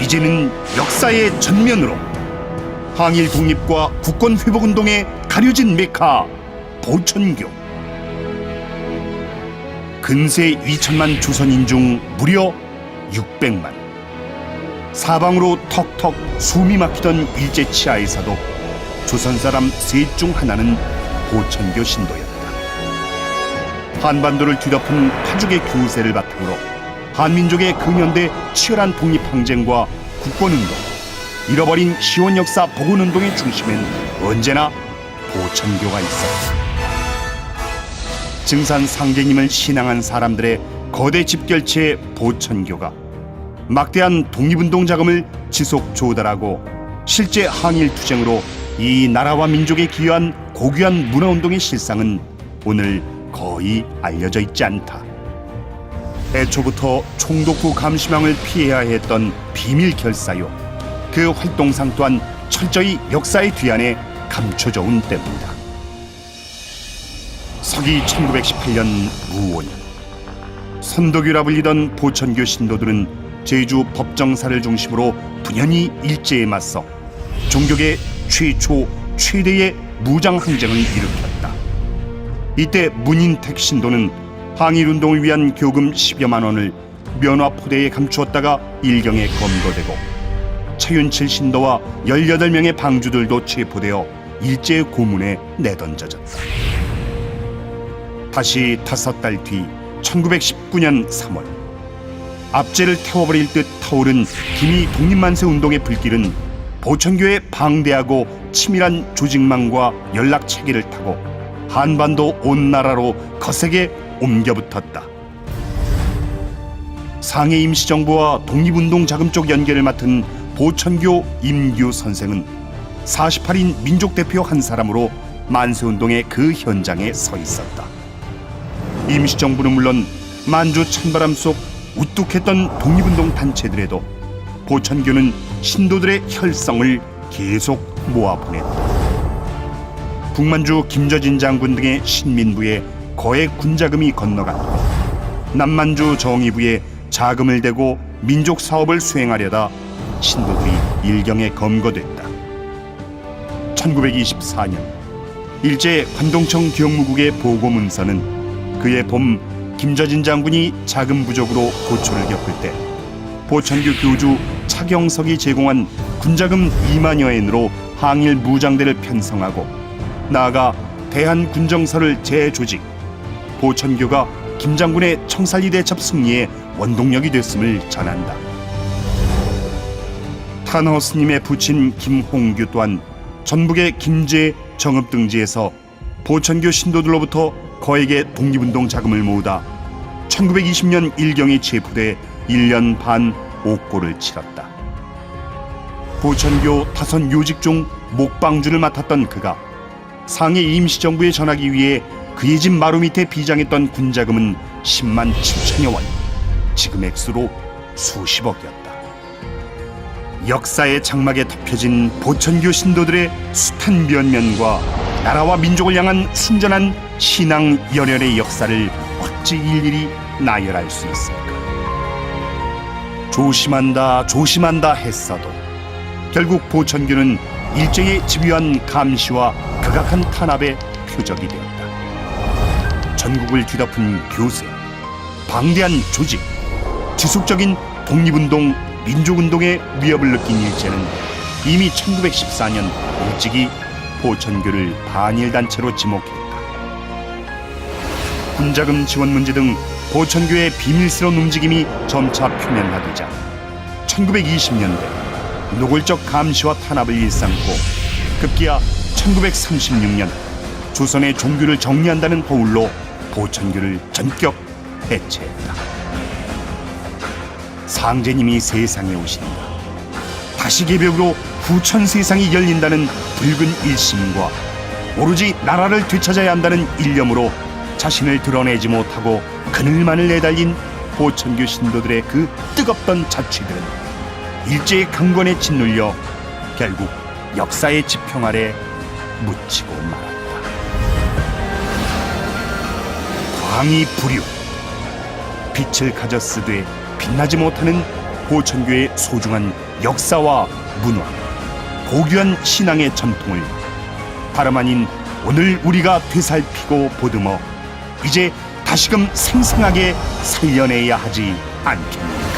이제는 역사의 전면으로 항일 독립과 국권 회복 운동에 가려진 메카 보천교. 근세 2천만 조선인 중 무려 600만. 사방으로 턱턱 숨이 막히던 일제 치하에서도 조선 사람 셋 중 하나는 보천교 신도였다. 한반도를 뒤덮은 파죽의 교세를 바탕으로 한민족의 근현대 치열한 독립항쟁과 국권운동, 잃어버린 시원 역사 복원운동의 중심엔 언제나 보천교가 있었다. 증산 상제님을 신앙한 사람들의 거대 집결체 보천교가 막대한 독립운동 자금을 지속 조달하고 실제 항일 투쟁으로 이 나라와 민족에 기여한 고귀한 문화운동의 실상은 오늘 거의 알려져 있지 않다. 애초부터 총독부 감시망을 피해야 했던 비밀 결사요. 그 활동상 또한 철저히 역사의 뒤안에 감춰져 온 때문이다. 서기 1918년 무원 선덕유라 불리던 보천교 신도들은 제주 법정사를 중심으로 분연히 일제에 맞서 종교계 최초 최대의 무장 항쟁을 일으켰다. 이때 문인택 신도는 항일 운동을 위한 교금 10여만 원을 면화 포대에 감추었다가 일경에 검거되고 차윤칠 신도와 18명의 방주들도 체포되어 일제 고문에 내던져졌다. 다시 다섯 달 뒤 1919년 3월 압제를 태워버릴 듯 타오른 기미 독립만세 운동의 불길은 보천교의 방대하고 치밀한 조직망과 연락 체계를 타고 한반도 온 나라로 거세게 옮겨붙었다. 상해 임시정부와 독립운동 자금 쪽 연계를 맡은 보천교 임규 선생은 48인 민족 대표 한 사람으로 만세운동의 그 현장에 서 있었다. 임시정부는 물론 만주 찬바람 속 우뚝했던 독립운동 단체들에도 보천교는 신도들의 혈성을 계속 모아보냈다. 북만주 김저진 장군 등의 신민부에 거액 군자금이 건너갔고 남만주 정의부에 자금을 대고 민족 사업을 수행하려다 신도들이 일경에 검거됐다. 1924년 일제 관동청 경무국의 보고 문서는 그의 봄 김저진 장군이 자금 부족으로 고초를 겪을 때 보천교 교주 차경석이 제공한 군자금 2만여 엔으로 항일 무장대를 편성하고 나아가 대한군정서를 재조직 보천교가 김장군의 청살리 대첩 승리에 원동력이 됐음을 전한다. 탄허 스님의 부친 김홍규 또한 전북의 김제 정읍 등지에서 보천교 신도들로부터 거액의 독립운동 자금을 모으다 1920년 일경에 체포돼 1년 반 옥고를 치렀다. 보천교 타선 요직 중 목방주를 맡았던 그가 상해 임시정부에 전하기 위해 그의 집 마루 밑에 비장했던 군자금은 10만 7천여 원, 지금 액수로 수십억이었다. 역사의 장막에 덮여진 보천교 신도들의 숱한 면면과 나라와 민족을 향한 순전한 신앙 열혈의 역사를 어찌 일일이 나열할 수 있을까? 조심한다, 조심한다 했어도 결국 보천교는 일제의 집요한 감시와 극악한 탄압의 표적이 되었다. 전국을 뒤덮은 교세, 방대한 조직, 지속적인 독립운동, 민족운동의 위협을 느낀 일제는 이미 1914년 일찍이 보천교를 반일단체로 지목했다. 군자금 지원 문제 등 보천교의 비밀스러운 움직임이 점차 표면화되자 1920년대 노골적 감시와 탄압을 일삼고 급기야 1936년 조선의 종교를 정리한다는 허울로 보천교를 전격 해체했다. 상제님이 세상에 오신다. 다시 개벽으로 후천 세상이 열린다는 붉은 일심과 오로지 나라를 되찾아야 한다는 일념으로 자신을 드러내지 못하고 그늘만을 내달린 보천교 신도들의 그 뜨겁던 자취들은 일제의 강권에 짓눌려 결국 역사의 지평 아래 묻히고 말았다. 광이 불유 빛을 가졌으되 빛나지 못하는 보천교의 소중한 역사와 문화, 고귀한 신앙의 전통을 다름 아닌 오늘 우리가 되살피고 보듬어 이제 다시금 생생하게 살려내야 하지 않겠는가.